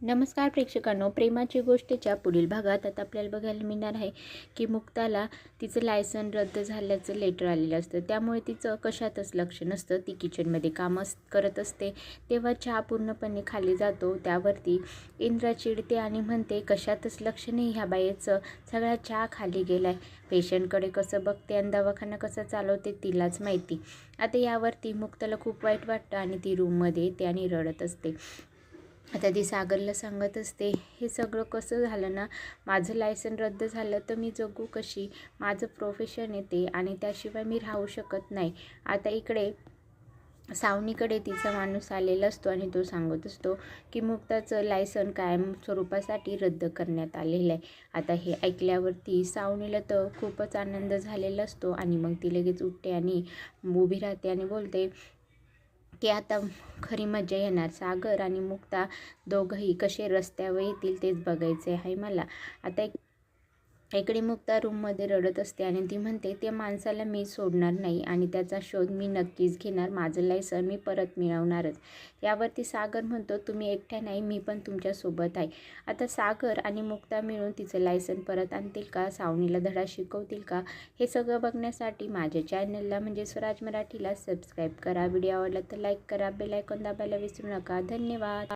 नमस्कार प्रेक्षकांनो प्रेमाची गोष्टीच्या पुढील भागात आता आपल्याला बघायला मिळणार आहे की मुक्ताला तिचं लायसन रद्द झाल्याचं लेटर आलेलं असतं. त्यामुळे तिचं कशातच लक्ष नसतं. ती किचनमध्ये कामं करत असते. तेव्हा चहा पूर्णपणे खाली जातो. त्यावरती इंद्रा चिडते आणि म्हणते कशातच लक्ष नाही ह्या बाईचं. सगळा चहा खाली गेला आहे पेशंटकडे कसं बघते आणि दवाखाना कसं चालवते तिलाच माहिती. आता यावरती मुक्ताला खूप वाईट वाटतं आणि ती रूममध्ये येते आणि रडत असते. आता ती सागरला सांगत असते हे सगळं कसं झालं ना? माझं लायसन रद्द झालं तर मी जगू कशी? माझं प्रोफेशन येते आणि त्याशिवाय मी राहू शकत नाही. आता इकडे सावनीकडे तिचा माणूस आलेला असतो आणि तो सांगत असतो की मुक्ताचं लायसन कायम स्वरूपासाठी रद्द करण्यात आलेलं आहे. आता हे ऐकल्यावरती सावनीला तर खूपच आनंद झालेला असतो आणि मग ती लगेच उठते आणि उभी राहते आणि बोलते की आता खरी मजा येणार. सागर आणि मुक्ता दोघंही कसे रस्त्यावर येतील तेच बघायचे आहे मला. आता एक इकडे मुक्ता रूममध्ये रडत असते आणि ती म्हणते त्या माणसाला मी सोडणार नाही आणि त्याचा शोध मी नक्कीच घेणार. माझं लायसन मी परत मिळवणारच. यावरती सागर म्हणतो तुम्ही एकट्या नाही मी पण तुमच्यासोबत आहे. आता सागर आणि मुक्ता मिळून तिचं लायसन परत आणतील का? सावणीला धडा शिकवतील का? हे सगळं बघण्यासाठी माझ्या चॅनलला म्हणजे स्वराज मराठीला सबस्क्राईब करा. व्हिडिओ आवडला तर लाईक करा. बेलायकॉन दाबायला विसरू नका. धन्यवाद.